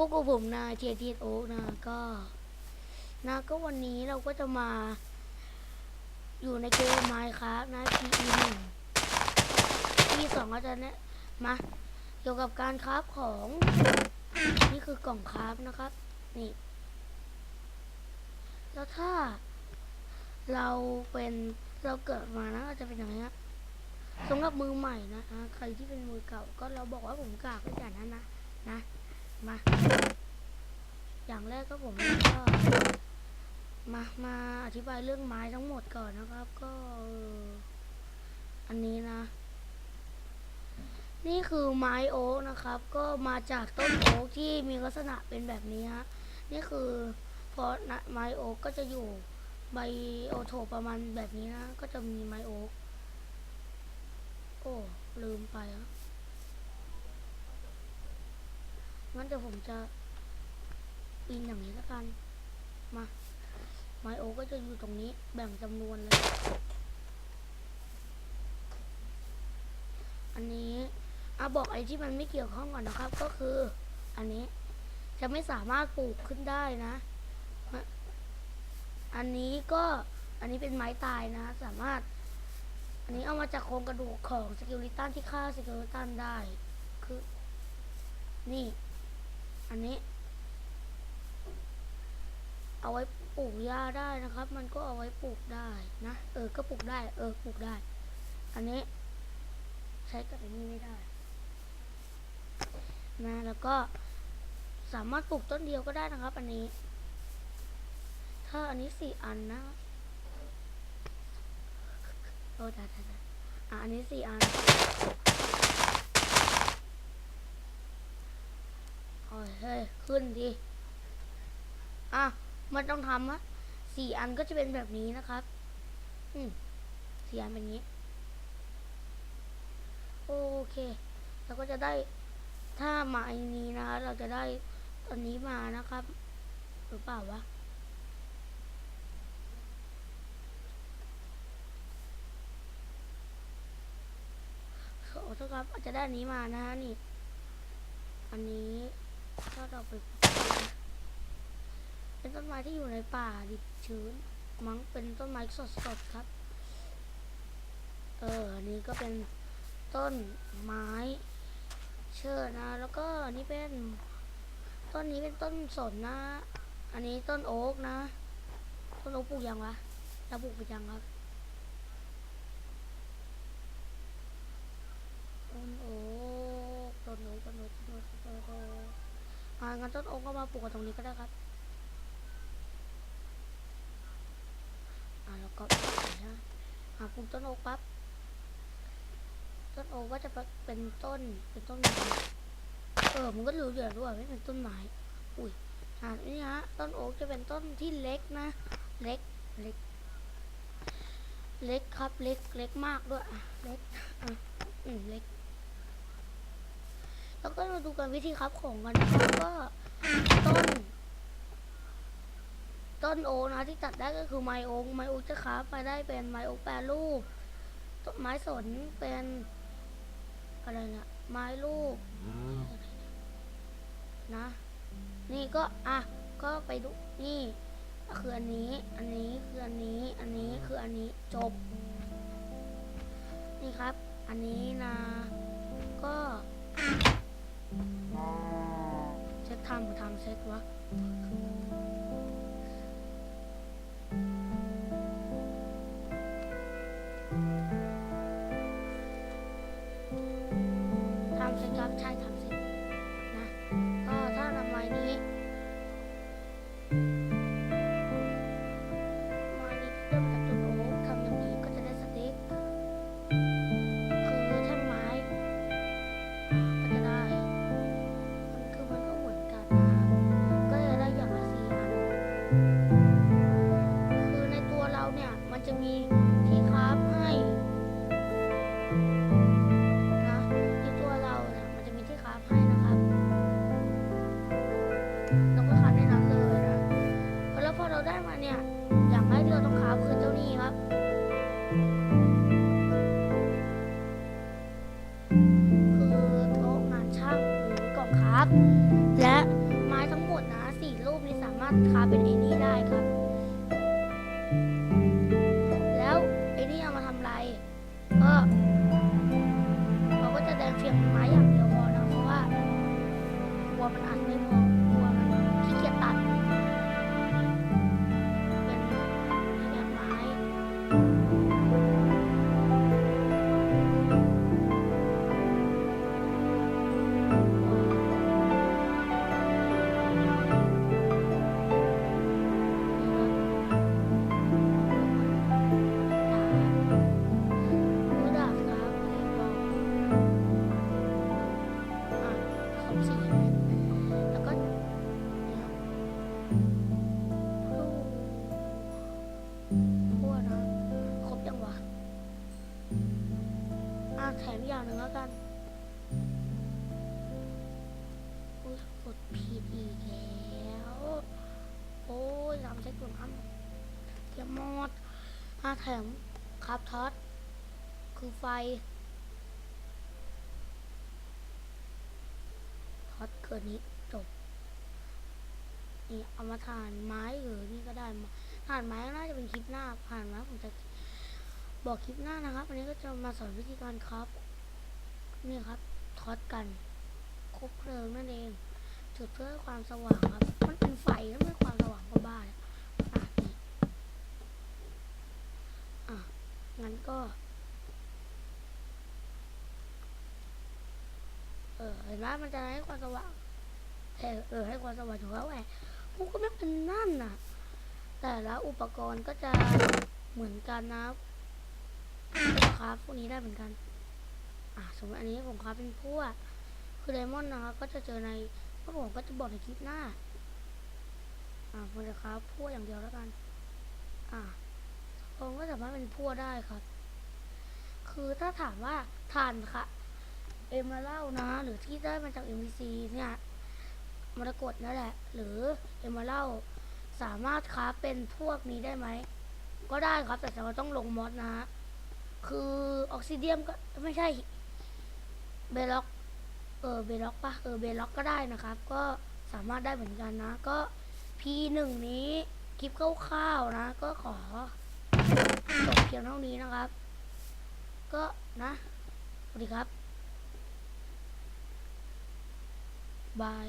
พวกผมนะเทียทีโอนะก็นะก็วันนี้เราก็จะมา อยู่ในเกมไมค์ครับนะ PE หนึ่ง PE สองก็จะเนี่ยมาเกี่ยวกับการคราฟของ นี่คือกล่องคราฟนะครับ นี่ แล้วถ้า เราเป็นเราเกิดมานะก็จะเป็นอย่างนี้สำหรับมือใหม่นะใครที่เป็นมือเก่าก็เราบอกว่าผมกากก็อย่างนั้นนะนะ มา อย่างแรกก็ผมก็มามาอธิบายเรื่องไม้ทั้งหมดก่อนนะครับ ก็อันนี้นะ นี่คือไม้โอ๊กนะครับ ก็มาจากต้นโอ๊กที่มีลักษณะเป็นแบบนี้ฮะนี่คือพอไม้โอ๊กก็จะอยู่ใบโอโถประมาณแบบนี้นะ ก็จะมีไม้โอ๊กโอ้ลืมไปอะ งั้นเดี๋ยวผมจะปีนอย่างนี้แล้วกัน มา ไมโอกก็จะอยู่ตรงนี้แบ่งจำนวนเลย อันนี้อาบอกไอ้ที่มันไม่เกี่ยวข้องก่อนนะครับ ก็คือ อันนี้จะไม่สามารถปลูกขึ้นได้นะ อันนี้ก็อันนี้เป็นไม้ตายนะ สามารถ อันนี้เอามาจากโครงกระดูกของสกิลิตันที่ฆ่าสกิลิตันได้ คือ นี่ อันนี้ เอาไว้ปลูกหญ้าได้นะครับ มันก็เอาไว้ปลูกได้นะ เออ ก็ปลูกได้ เออ ปลูกได้ อันนี้ ใช้กับอันนี้ไม่ได้ นะ แล้วก็สามารถปลูกต้นเดียวก็ได้นะครับ อันนี้ ถ้าอันนี้สี่อันนะโอ้ได้ได้ได้อะอันนี้สี่อัน โอ้ยเฮ้ยขึ้นดิอะมันต้องทำอะสี่อันก็จะเป็นแบบนี้นะครับ อืมสี่อันเป็นนี้ โอเคเราก็จะได้ถ้ามาอันนี้นะคะเราจะได้อันนี้มานะครับ หรือเปล่าวะขอโทษครับอาจจะได้อันนี้มานะฮะนี่ อันนี้ ถ้าเราไปเป็นต้นไม้ที่อยู่ในป่าดิบชื้น มั้งเป็นต้นไม้สดๆครับ เอออันนี้ก็เป็นต้นไม้เชิดนะ แล้วก็อันนี้เป็นต้นนี้เป็นต้นสนนะ อันนี้ต้นโอ๊กนะ ต้นโอ๊กปลูกยังวะเราปลูกไปยังครับ ต้นโอ๊กต้นโอ๊กต้นโอ๊กต้นโอ๊ก อ่างั้นต้นโอ๊กก็มาปลูกกันตรงนี้ก็ได้ครับอ่าแล้วก็นะอ่าปลูกต้นโอ๊กปั๊บต้นโอ๊กก็จะเป็นต้นเป็นต้นไม้เออมันก็รู้อยู่แล้วด้วยไม่เป็นต้นไม้อุ้ยอ่านี่ฮะต้นโอ๊กจะเป็นต้นที่เล็กนะ เล็กเล็ก เล็กครับเล็กเล็กมากด้วยเล็กอะอืมเล็ก แล้วก็มาดูกันวิธีครับของกันนะครับก็ต้น ต้นโอนะที่ตัดได้ก็คือไม้โอ๊ไม้โอ๊จะค้าฟไปได้เป็นไม้โอ๊แปรรูปต้นไม้สนเป็นอะไรนะไม้รูปนะ นี่ก็อะก็ไปดูนี่คืออันนี้ อันนี้คืออันนี้ อันนี้คืออันนี้จบ นี่ครับ อันนี้นะ ก็ เช็คทำหรือทำเช็ควะ เราก็คราฟในนั้นเลยนะแล้วพอเราได้มาเนี่ย อย่างแรกที่เราต้องคราคือเจ้านี่ครับคือโต๊ะงานช่างหรือกล่องครับ และไม้ทั้งหมดนะสี่ลูกนี้สามารถคาเป็นไอ้นี่ได้ครับ แถมครับท็อตคือไฟท็อตเกิดนี้จบนี่เอามาถ่านไม้หรือนี่ก็ได้มาถ่านไม้น่าจะเป็นคลิปหน้าผ่านมาผมจะบอกคลิปหน้านะครับอันนี้ก็จะมาสอนวิธีการครับนี่ครับท็อตกันคบเพลิงนั่นเองจุดเพื่อความสว่างครับ มันเป็นไฟแล้วไม่ความสว่างก็บ้าแล้วอะนี่อะงั้น ก็ เออเห็นไหมมันจะให้ความสว่างเออเออให้ความสว่างของเขาแหละมันก็ไม่เป็นนั่นน่ะ แต่ละอุปกรณ์ก็จะเหมือนกันนะครับพวกนี้ได้เหมือนกันอะสมมติอันนี้ผมครับเป็นพวกคือไดมอนด์นะครับก็จะเจอในพวกผมก็จะบอกในคลิปหน้าอะผมจะครับพวกอย่างเดียวแล้วกัน อะผมก็สามารถเป็นพวกได้ครับ คือถ้าถามว่าทานค่ะ เอมมาเล่านะ หรือที่ได้มาจาก MVC เนี่ยมรกตนั่นแหละ หรือเอมมาเล่าสามารถค้าเป็นพวกนี้ได้ไหม ก็ได้ครับแต่เราต้องลงมอดนะฮะคือออกซิเดียมก็ไม่ใช่เบล็อกเออเบล็อกปะเออเบล็อกก็ได้นะครับ ก็สามารถได้เหมือนกันนะ ก็ P1 นี้คลิปคร่าวๆนะ ก็ขอจบเพียงเท่านี้นะครับ ก็นะสวัสดีครับ บาย